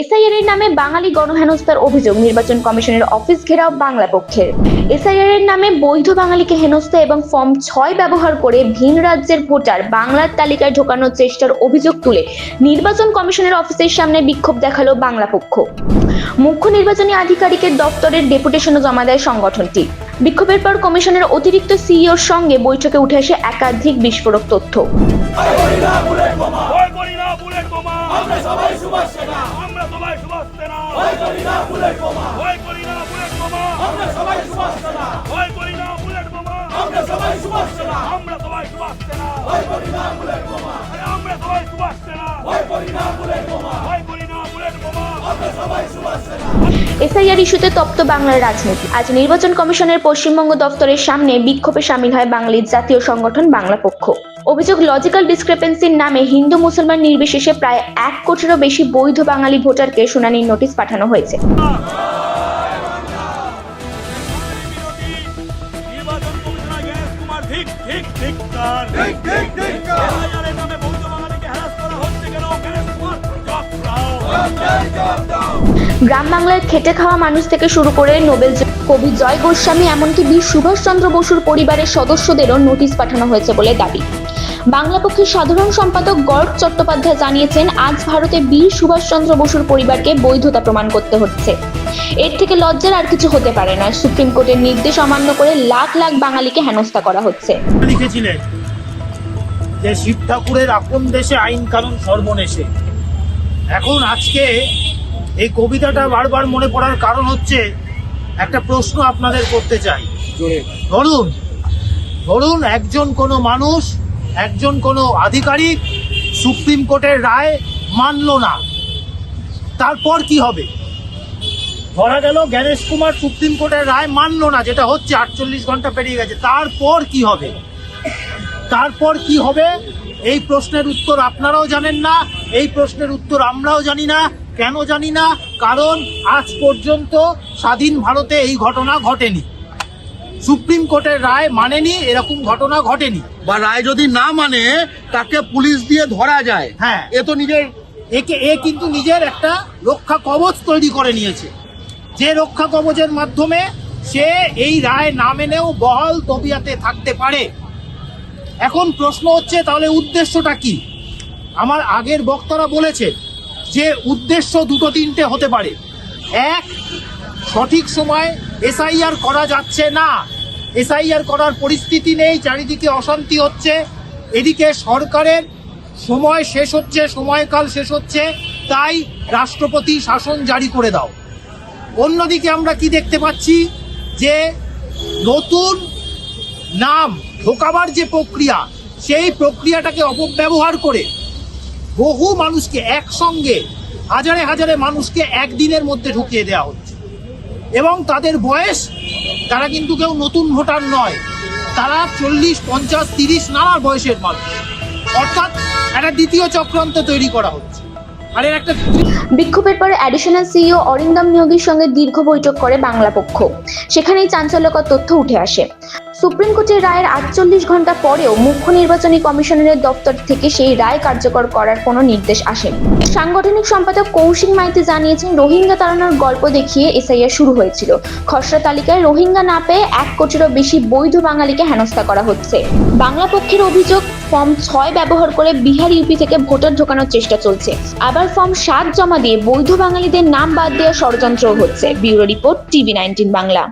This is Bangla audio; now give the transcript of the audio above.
এসআইআর এর নামে বাঙালি গণহেনস্থার অভিযোগ নির্বাচন কমিশনের অফিস ঘেরাও বাংলা পক্ষের। এসআইআর এর নামে বৈধ বাঙালিকে হেনস্থা এবং ফর্ম ছয় ব্যবহার করে ভিন রাজ্যের ভোটার বাংলার তালিকায় ঢোকানোর চেষ্টার অভিযোগ তুলে নির্বাচন কমিশনের অফিসের সামনে বিক্ষোভ দেখাল বাংলা পক্ষ। মুখ্য নির্বাচনী আধিকারিকের দপ্তরের ডেপুটেশনও জমা দেয় সংগঠনটি। বিক্ষোভের পর কমিশনের অতিরিক্ত সিইওর সঙ্গে বৈঠকে উঠে আসে একাধিক বিস্ফোরক তথ্য। সুভাষ সেনা ভয় করি না বুলেট বোমা। আমরা সবাই সুভাষ সেনা ভয় করি না বুলেট বোমা। ভয় করি না বুলেট বোমা। আমরা সবাই সুভাষ সেনা এসআইআর ইস্যুতে তপ্ত বাংলার রাজনীতি। আজ নির্বাচন কমিশনের পশ্চিমবঙ্গ দফতরের সামনে বিক্ষোভে সামিল হয় বাঙালির জাতীয় সংগঠন বাংলা পক্ষ। অভিযোগ লজিক্যাল ডিসক্রিপেন্সির নামে হিন্দু মুসলমান নির্বিশেষে প্রায় এক কোটিরও বেশি বৈধ বাঙালি ভোটারকে শুনানির নোটিশ পাঠানো হয়েছে। ঠিক ঠিক ঠিক তার ঠিক ঠিক ঠিক এর নামে বৌদ্ধ বাঙালিকে হ্যারাস করা হচ্ছে কেন? জ্ঞানেশ কুমার জব দাও। গ্রাম বাংলার খেটে খাওয়া মানুষ থেকে শুরু করে নোবেল কবি জয় গোস্বামী এমনকি বীর সুভাষচন্দ্র বসুর পরিবারের সদস্যদেরও নোটিশ পাঠানো হয়েছে বলে দাবি। বাংলা পক্ষের সাধারণ সম্পাদক গর্গ চট্টোপাধ্যায় জানিয়েছেন আজ ভারতে বীর সুভাষচন্দ্র বসুর পরিবারকে বৈধতা প্রমাণ করতে হচ্ছে। এর থেকে লজ্জার আর কিছু হতে পারে না। সুপ্রিম কোর্টের নির্দেশ অমান্য করে লাখ লাখ বাঙালিকে হেনস্থা করা হচ্ছে। লিখেছিলেন যে শিব ঠাকুরের আপন দেশে আইন কানুন সর্বনেশে। এখন আজকে এই কবিতাটা বারবার মনে পড়ার কারণ হচ্ছে একটা প্রশ্ন আপনাদের করতে চাই। ধরুন ধরুন একজন কোনো মানুষ একজন কোনো আধিকারিক সুপ্রিম কোর্টের রায় মানলো না। তারপর কি হবে? ধরা গেল জ্ঞানেশ কুমার সুপ্রিম কোর্টের রায় মানলো না, যেটা হচ্ছে আটচল্লিশ ঘণ্টা পেরিয়ে গেছে। তারপর কি হবে? তারপর কি হবে? এই প্রশ্নের উত্তর আপনারাও জানেন না, এই প্রশ্নের উত্তর আমরাও জানি না। কেন জানি না? কারণ আজ পর্যন্ত স্বাধীন ভারতে এই ঘটনা ঘটেনি। সুপ্রিম কোর্টের রায় মানেনি এরকম ঘটনা ঘটেনি। বা রায় যদি না মানে তাকে পুলিশ দিয়ে ধরা যায়। হ্যাঁ। এ তো নিজের একে এ কিন্তু নিজের একটা রক্ষা কবচ তৈরি করে নিয়েছে। যে রক্ষা কবচের মাধ্যমে সে এই রায় না মেনেও বহাল তবিয়াতে থাকতে পারে। এখন প্রশ্ন হচ্ছে তাহলে উদ্দেশ্যটা কি? আমার আগের বক্তারা বলেছে যে উদ্দেশ্য দুটো তিনটে হতে পারে। এক সঠিক সময় এসআইআর করা যাচ্ছে না। এসআইআর করার পরিস্থিতি নেই, চারিদিকে অশান্তি হচ্ছে। এদিকে সরকারের সময় শেষ হচ্ছে, সময়কাল শেষ হচ্ছে, তাই রাষ্ট্রপতি শাসন জারি করে দাও। অন্যদিকে আমরা কি দেখতে পাচ্ছি? যে নতুন নাম ঢোকাবার যে প্রক্রিয়া, সেই প্রক্রিয়াটাকে অপব্যবহার করে বহু মানুষকে একসঙ্গে, হাজারে হাজারে মানুষকে একদিনের মধ্যে ঢুকিয়ে দেওয়া হচ্ছে। এবং তাদের বয়স, তারা কিন্তু কেউ নতুন ভোটার নয়। তারা চল্লিশ, পঞ্চাশ, তিরিশ নানা বয়সের মানুষ। অর্থাৎ একটা দ্বিতীয় চক্রান্ত তৈরি করা হচ্ছে। বিক্ষোভের পরে অ্যাডিশনাল সিইও অরিন্দম নিয়োগীর সঙ্গে দীর্ঘ বৈঠক করে বাংলা পক্ষ সেখানেই চাঞ্চল্যকর তথ্য উঠে আসে। সুপ্রিম কোর্টের রায়ের আটচল্লিশ ঘণ্টা পরেও মুখ্য নির্বাচনী কমিশনারের দপ্তর থেকে সেই রায় কার্যকর করার কোনো নির্দেশ আসেনি। সাংগঠনিক সম্পাদক কৌশিক মাইতি জানিয়েছেন, রোহিঙ্গা তাড়ানোর গল্প দেখিয়ে এসআইআর শুরু হয়েছিল। খসড়া তালিকায় রোহিঙ্গা না পেয়ে এক কোটিরও বেশি বৈধ বাঙালিকে হেনস্থা করা হচ্ছে। বাংলা পক্ষের অভিযোগ, ফর্ম ছয় ব্যবহার করে বিহার ইউপি থেকে ভোটার ঢোকানোর চেষ্টা চলছে। আবার ফর্ম সাত জমা দিয়ে বৈধ বাঙালিদের নাম বাদ দেওয়ার ষড়যন্ত্র হচ্ছে। Bureau report TV nineteen Bangla.